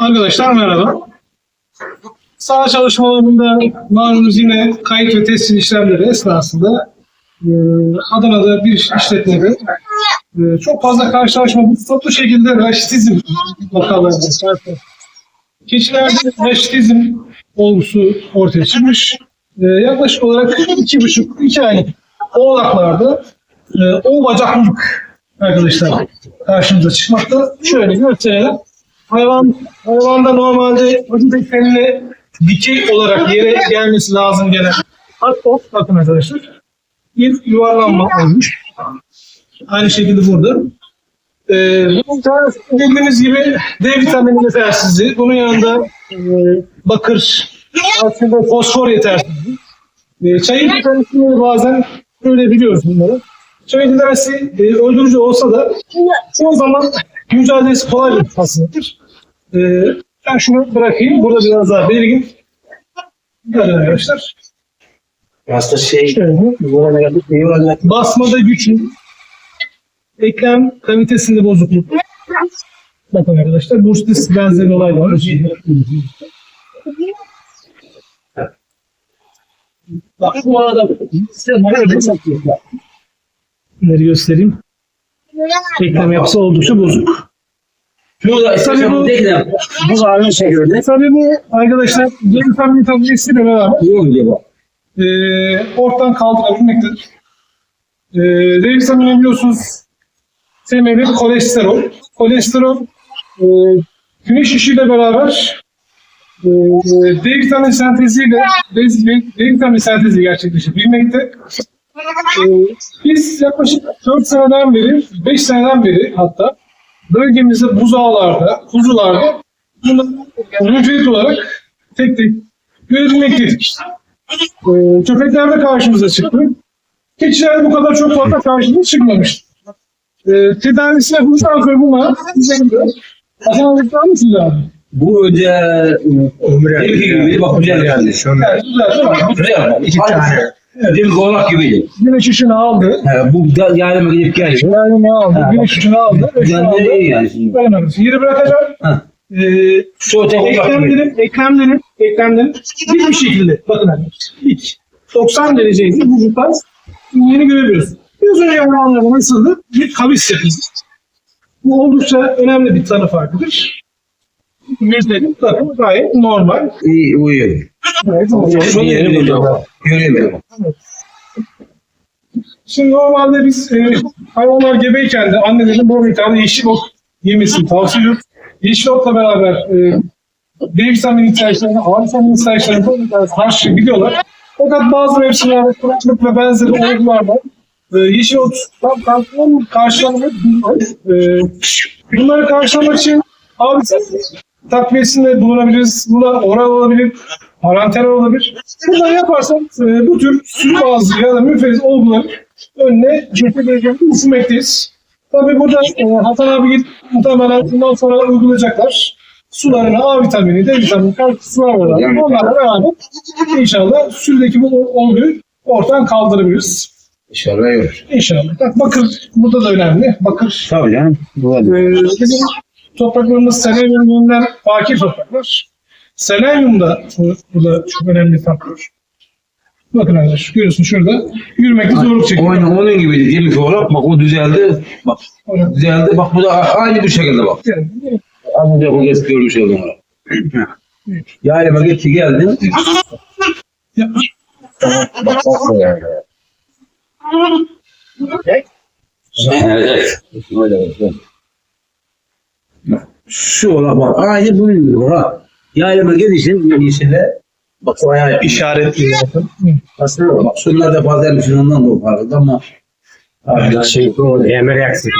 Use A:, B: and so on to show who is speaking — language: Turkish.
A: Arkadaşlar merhaba. Sağ çalışmalarında malumunuz yine kayıt ve tescil işlemleri esnasında e, Adana'da bir işletmede e, çok fazla karşılaşma bu şekilde raşitizm vakalarında. Keçilerde raşitizm olgusu ortaya çıkmış. E, yaklaşık olarak iki buçuk, iki aylık oğlaklarda e, o bacaklılık arkadaşlar karşımıza çıkmakta. Şöyle gösterelim. Hayvan hayvanda normalde vücut eksenine dikey olarak yere gelmesi lazım gelen hatta bakın arkadaşlar bir yuvarlanma olmuş. Aynı şekilde burada. Ee, bunun bildiğiniz gibi D vitamini yetersizliği. Bunun yanında e, bakır, aslında fosfor yetersizliği. E, çayın vitaminini bazen öyle biliyoruz bunları. Çayın vitamini e, öldürücü olsa da çoğu zaman mücadelesi kolay bir hastalıktır. E, ben şunu bırakayım. Burada biraz daha belirgin. Böyle arkadaşlar.
B: Hasta şey.
A: Basmada güçlü. Eklem kalitesinde bozukluk. Bakın arkadaşlar bursitis benzeri olay var.
B: Bak bu arada.
A: Bunları göstereyim. Eklem yapısı oldukça bozuk.
B: Şurada
A: Tabii
B: istersen
A: bu-
B: bu değil de bu ağrı şey gördü.
A: Tabii bu arkadaşlar vitamin takviyesiyle beraber
B: Yok bak.
A: e, ortadan kaldırabilmektedir. E, D vitamini biliyorsunuz temeli kolesterol. Kolesterol e, güneş ışığıyla beraber e, D vitamini senteziyle D, D vitamini sentezi gerçekleşebilmekte. E, biz yaklaşık 4 seneden beri, 5 seneden beri hatta bölgemizde buzağlarda, kuzularda bunları müfret olarak tek tek görebilmekteydik. Ee, köpeklerde karşımıza çıktı. Keçilerde bu kadar çok fazla karşımıza çıkmamıştı. Ee, tedavisine bundan sonra buna Hasan aldıklar mısınız abi?
B: Bu önce ömür gibi bak güzel geldi.
A: Evet? Güzel.
B: İki tane. Demin oğlak gibiydi.
A: Güneş ışını aldı.
B: He, bu da yardıma gidip geldi.
A: Yani aldı.
B: Ha.
A: Güneş ışını aldı. Anda
B: iyi yani şimdi.
A: dayanamıyoruz. Yeri bırakacağım.
B: Ha.
A: Ee,
B: gibi.
A: eklemlerin, eklemlerin, eklemlerin dik bir şekilde bakın arkadaşlar. Dik. 90 dereceydi. Vücuttan yeni görebiliyoruz. Biraz önce anlamda nasıldı? Bir kavis yapısı. Bu oldukça önemli bir tanı farkıdır. Yüzlerin takımı gayet normal.
B: İyi uyuyor. Görüyor.
A: Şimdi normalde biz e, hayvanlar gebeyken de annelerin bol miktarda yeşil ot yemesini tavsiye ediyoruz. Yeşil otla beraber e, D vitamini ihtiyaçlarını, A vitamini ihtiyaçlarını bol miktarda karşılayabiliyorlar. Fakat bazı mevsimlerde kuraklık ve benzeri olgularda e, yeşil ot tam karşılam- karşılamayı e, bunları karşılamak için A vitamini takviyesinde bulunabiliriz. Buna oral olabilir, parenteral olabilir. Bunları yaparsak e, bu tür süt ağzı ya da müfeziz olguları önüne geçebileceğini düşünmekteyiz. Tabii burada e, Hasan abi git muhtemelen bundan sonra uygulayacaklar. Sularına A vitamini, D vitamini, sular var. Onlarla beraber inşallah sürdeki bu olguyu ortadan kaldırabiliriz.
B: İnşallah yok.
A: İnşallah. Bak bakır burada da önemli. Bakır
B: Tabii canım. Bu
A: ee, bizim topraklarımız selenyumdan fakir topraklar. Selenyum da bu, bu da çok önemli faktör. Bakın arkadaşlar görüyorsun şurada yürümekte zorluk çekiyor.
B: Aynen onun gibiydi. Demin ki oğlak bak o düzeldi. Bak
A: Aynen.
B: düzeldi. Bak bu da aynı bir şekilde bak.
A: Yani,
B: Az önce bu eski görmüş oldum ona. Yaylama gitti geldi.
A: ya,
B: Bak bak yani. Evet. Öyle öyle. Şu ola bak aynı bunun gibi ha. Yaylama gelişin yeşile bak bayağı
A: işaretli bakın.
B: aslında bak şunlar da fazla ondan da farklı ama
C: Şey bu emir eksik.